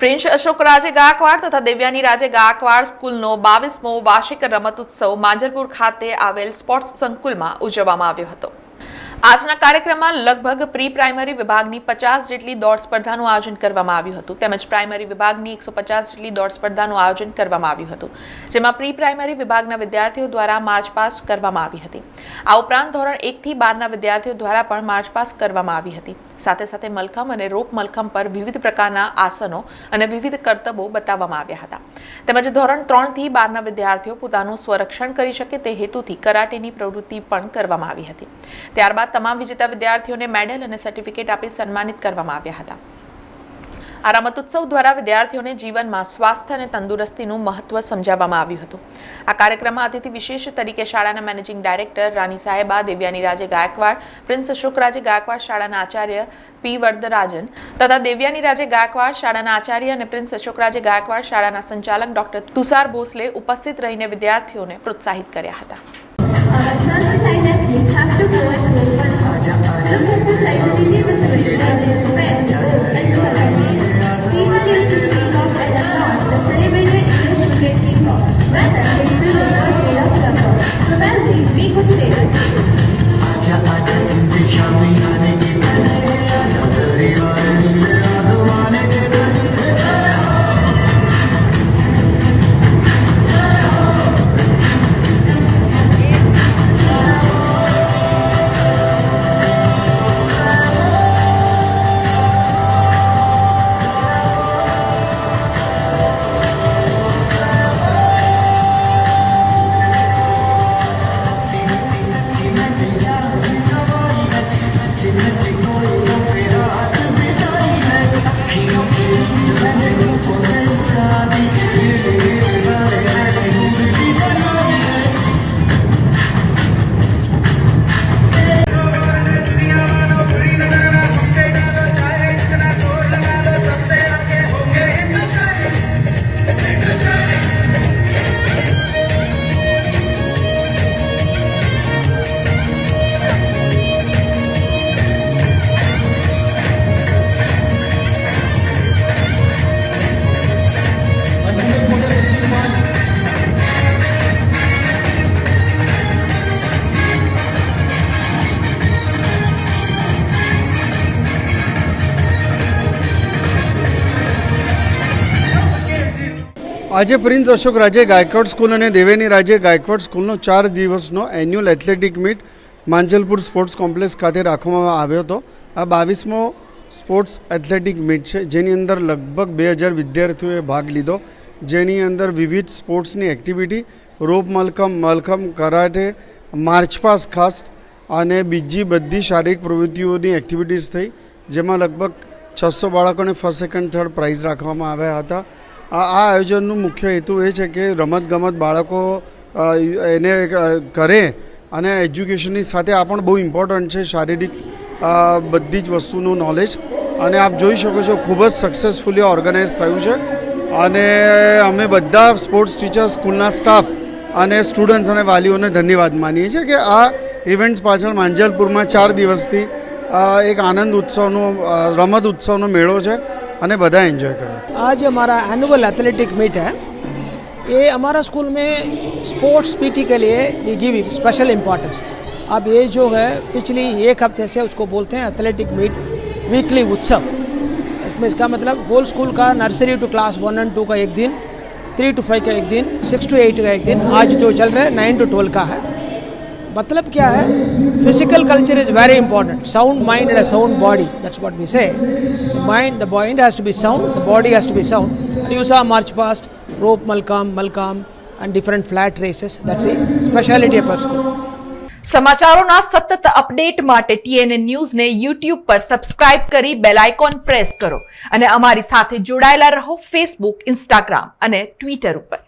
Prince Ashok Raje Gaekwad તથા દેવ્યાની રાજે ગાયકવાડ સ્કૂલનો બાવીસમો વાર્ષિક રમત ઉત્સવ માંજરપુર ખાતે આવેલ સ્પોર્ટ્સ સંકુલમાં ઉજવવામાં આવ્યો હતો. આજના કાર્યક્રમમાં લગભગ પ્રી પ્રાઇમરી વિભાગની પચાસ જેટલી દોડ સ્પર્ધાનું આયોજન કરવામાં આવ્યું હતું. તેમજ પ્રાઇમરી વિભાગની એકસો પચાસ જેટલી દોડ સ્પર્ધાનું આયોજન કરવામાં આવ્યું હતું. જેમાં પ્રી પ્રાઇમરી વિભાગના વિદ્યાર્થીઓ દ્વારા માર્ચ પાસ કરવામાં આવી હતી. આ ઉપરાંત ધોરણ એકથી બારના વિદ્યાર્થીઓ દ્વારા પણ માર્ચ પાસ કરવામાં આવી હતી. સાથે સાથે મલખમ અને રોપ મલખમ પર વિવિધ પ્રકારના આસનો અને વિવિધ કરતબો બતાવવામાં આવ્યા હતા. તેમજ ધોરણ ત્રણથી બારના વિદ્યાર્થીઓ પોતાનું સ્વરક્ષણ કરી શકે તે હેતુથી કરાટેની પ્રવૃત્તિ પણ કરવામાં આવી હતી. ત્યારબાદ તમામ વિજેતા વિદ્યાર્થીઓને મેડલ અને સર્ટિફિકેટ આપી સન્માનિત કરવામાં આવ્યા હતા. આ રમત ઉત્સવ દ્વારા વિદ્યાર્થીઓને જીવનમાં સ્વાસ્થ્ય અને તંદુરસ્તીનું મહત્વ સમજાવવામાં આવ્યું હતું. આ કાર્યક્રમમાં અતિથિ વિશેષ તરીકે શાળાના managing director Rani Saheba Devyani Raje Gaekwad prince Ashokraje Gaekwad શાળાના આચાર્ય પી વર્ધરાજન તથા દેવ્યાની રાજે ગાયકવાડ શાળાના આચાર્ય અને પ્રિન્સ અશોકરાજે ગાયકવાડ શાળાના સંચાલક ડોક્ટર તુષાર ભોસલે ઉપસ્થિત રહીને વિદ્યાર્થીઓને પ્રોત્સાહિત કર્યા હતા. Uh, certain kind of kids have આજે પ્રિન્સ અશોક રાજે ગાયકવાડ સ્કૂલ અને દેવેની રાજે ગાયકવાડ સ્કૂલનો ચાર દિવસનો annual athletic meet Manjalpur sports complex ખાતે રાખવામાં આવ્યો હતો. આ બાવીસમો સ્પોર્ટ્સ એથ્લેટિક મીટ છે. જેની અંદર લગભગ બે હજાર વિદ્યાર્થીઓએ ભાગ લીધો. જેની અંદર વિવિધ સ્પોર્ટ્સની activity rope mallakhamb mallakhamb karate march past ખાસ અને બીજી બધી શારીરિક પ્રવૃત્તિઓની એક્ટિવિટીઝ થઈ, જેમાં લગભગ છસો બાળકોને ફર્સ્ટ સેકન્ડ થર્ડ પ્રાઇઝ રાખવામાં આવ્યા હતા. આ આયોજનનું મુખ્ય હેતુ એ છે કે રમતગમત બાળકો એને કરે અને એજ્યુકેશનની સાથે આ પણ બહુ ઇમ્પોર્ટન્ટ છે શારીરિક બધી જ વસ્તુનું નોલેજ અને આપ જોઈ શકો છો ખૂબ જ સક્સેસફુલી ઓર્ગેનાઇઝ થયું છે. અને અમે બધા સ્પોર્ટ્સ ટીચર સ્કૂલના સ્ટાફ અને સ્ટુડન્ટ્સ અને વાલીઓને ધન્યવાદ માનીએ છીએ કે આ ઇવેન્ટ્સ પાછળ માંજલપુરમાં ચાર દિવસથી એક આનંદ ઉત્સવનો રમત ઉત્સવનો મેળો છે. અને બધા એન્જોય કરે आज हमारा एनुअल एथलेटिक मीट है ये हमारा स्कूल में स्पोर्ट्स पीटी के लिए वी गिव स्पेशल इम्पोर्टेंस अब ये जो है पिछली एक हफ्ते से उसको बोलते हैं एथलेटिक मीट वीकली उत्सव इसमें इसका मतलब होल स्कूल का nursery to class one and two का एक दिन थ्री टू फाइव का एक दिन सिक्स टू एट का एक दिन आज जो चल रहा है नाइन टू ट्वेल्व का है मतलब क्या है physical culture is very important sound mind and sound body that's what we say mind the mind has to be sound the body has to be sound and you saw march past rope malcolm malcolm and different flat races that's the speciality of our school સમાચારોના સતત update માટે TNA ન્યૂઝને YouTube પર subscribe કરી bell icon press કરો અને અમારી સાથે જોડાયેલા રહો ફેસબુક ઇન્સ્ટાગ્રામ અને ટ્વિટર ઉપર